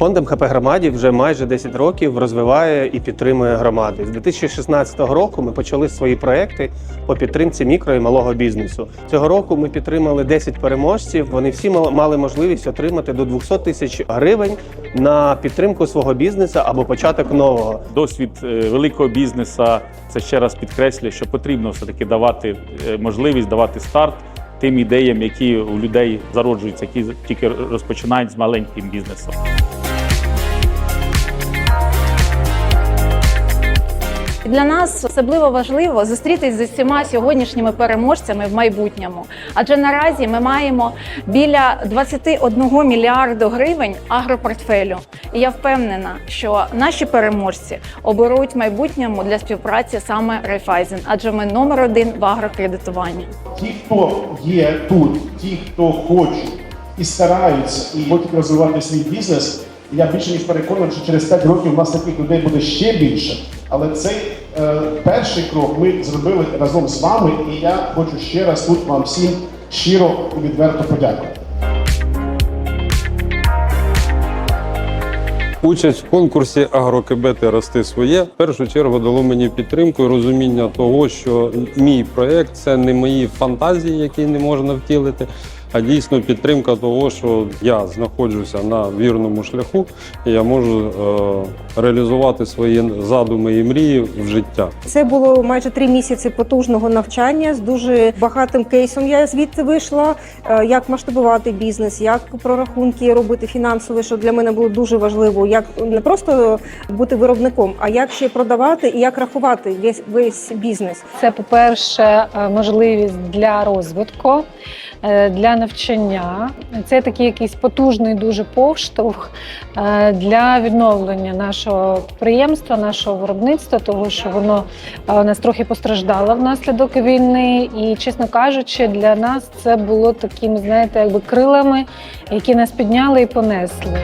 Фонд МХП громаді вже майже 10 років розвиває і підтримує громади. З 2016 року ми почали свої проекти по підтримці мікро і малого бізнесу. Цього року ми підтримали 10 переможців. Вони всі мали- можливість отримати до 200 тисяч гривень на підтримку свого бізнесу або початок нового. Досвід е, великого бізнесу це ще раз підкреслює, що потрібно все таки давати е, можливість давати старт тим ідеям, які у людей зароджуються, які тільки розпочинають з маленьким бізнесом. Для нас особливо важливо зустрітись з усіма сьогоднішніми переможцями в майбутньому. Адже наразі ми маємо біля 21 мільярду гривень агропортфелю. І я впевнена, що наші переможці оберуть майбутньому для співпраці саме Райфайзен, адже ми номер один в агрокредитуванні. Ті, хто є тут, ті, хто хочуть і стараються, і хочуть розвивати свій бізнес, я більше ніж переконаний, що через 5 років у нас таких людей буде ще більше. Але цей перший крок ми зробили разом з вами, і я хочу ще раз тут вам всім щиро і відверто подякувати. Участь в конкурсі Агрокебети рости своє в першу чергу дало мені підтримку і розуміння того, що мій проект це не мої фантазії, які не можна втілити, а дійсно підтримка того, що я знаходжуся на вірному шляху, і я можу е, реалізувати свої задуми і мрії в життя. Це було майже три місяці потужного навчання з дуже багатим кейсом. Я звідти вийшла, е, як масштабувати бізнес, як прорахунки робити фінансові, що для мене було дуже важливо, як не просто бути виробником, а як ще продавати і як рахувати весь весь бізнес. Це, по-перше, е, можливість для розвитку, е, для навчання. Це такий якийсь потужний дуже поштовх е, для відновлення нашого підприємства, нашого виробництва, того що воно нас трохи постраждало внаслідок війни. І, чесно кажучи, для нас це було такими, знаєте, якби крилами, які нас підняли і понесли.